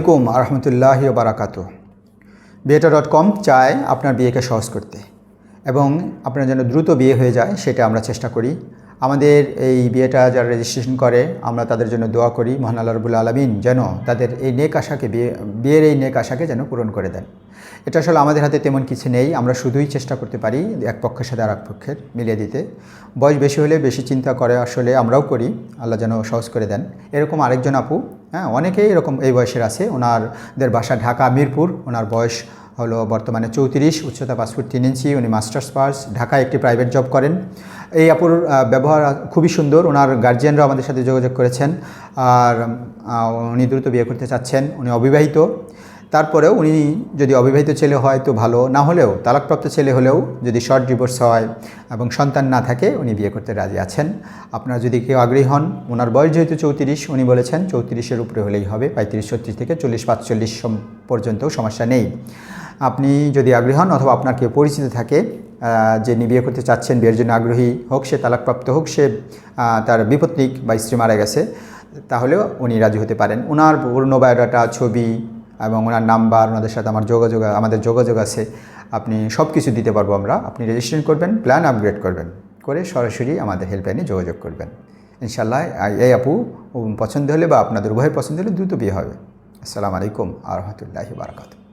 আলাইকুম আরহামতুল্লাহ বারাকাতু। বিয়েটা ডট কম চায় আপনার বিয়েকে সহজ করতে এবং আপনার যেন দ্রুত বিয়ে হয়ে যায় সেটা আমরা চেষ্টা করি। আমাদের এই বিয়েটা যারা রেজিস্ট্রেশন করে, আমরা তাদের জন্য দোয়া করি, মহান আল্লাহ আলমিন যেন তাদের এই নেক আশাকে বিয়ে, বিয়ের এই নেক আশাকে যেন পূরণ করে দেন। এটা আসলে আমাদের হাতে তেমন কিছু নেই, আমরা শুধুই চেষ্টা করতে পারি এক পক্ষের সাথে আর এক পক্ষের মিলিয়ে দিতে। বয়স বেশি হলে বেশি চিন্তা করে আসলে আমরাও করি, আল্লাহ যেন সহজ করে দেন। এরকম আরেকজন আপু হ্যাঁ অনেকেই এরকম এই বয়সের আছে, ওনারদের বাসা ঢাকা, মিরপুর, ওনার বয়স হলো বর্তমানে চৌত্রিশ, উচ্চতা ফুট তিন ইঞ্চি, উনি মাস্টার্স পাস, ঢাকায় একটি প্রাইভেট জব করেন। এই আহ, ব্যবহার খুবই সুন্দর। ওনার গার্জিয়ানরাও আমাদের সাথে যোগাযোগ করেছেন। আর উনি দ্রুত বিয়ে করতে চাচ্ছেন। উনি অবিবাহিত। তারপরেও উনি যদি অবিবাহিত ছেলে হয় তো ভালো। না হলেও তালাকপ্রাপ্ত ছেলে হলেও যদি শর্ট ডিভোর্স হয় এবং সন্তান না থাকে উনি বিয়ে করতে রাজি আছেন। আপনারা যদি কেউ আগ্রহী হন ওনার বয়স যেহেতু চৌত্রিশ উনি বলেছেন চৌত্রিশের উপরে হলেই হবে। পঁয়ত্রিশ ছত্রিশ থেকে চল্লিশ পাঁচচল্লিশ পর্যন্ত সমস্যা নেই। আপনি যদি আগ্রহী হন অথবা আপনার কেউ পরিচিত থাকে আহ, যে নিয়ে বিয়ে করতে চাচ্ছেন বিয়ের জন্য আগ্রহী হোক সে তালাকপ্রাপ্ত হোক সে তার বিপত্নিক বা স্ত্রী মারা গেছে তাহলেও উনি রাজি হতে পারেন। ওনার পূর্ণ বায়োডাটা ছবি এবং ওনার নাম্বার ওনাদের সাথে আমার যোগাযোগ আমাদের যোগাযোগ আছে আপনি সব কিছু দিতে পারব আমরা। আপনি রেজিস্ট্রেশন করবেন প্ল্যান আপগ্রেড করবেন করে সরাসরি আমাদের হেল্পলাইনে যোগাযোগ করবেন। ইনশাল্লাহ এই আপু পছন্দ হলে বা আপনাদের উভয়ের পছন্দ হলে দ্রুত বিয়ে হবে। আসসালামু আলাইকুম আ রহমতুল্লাহি বারকাত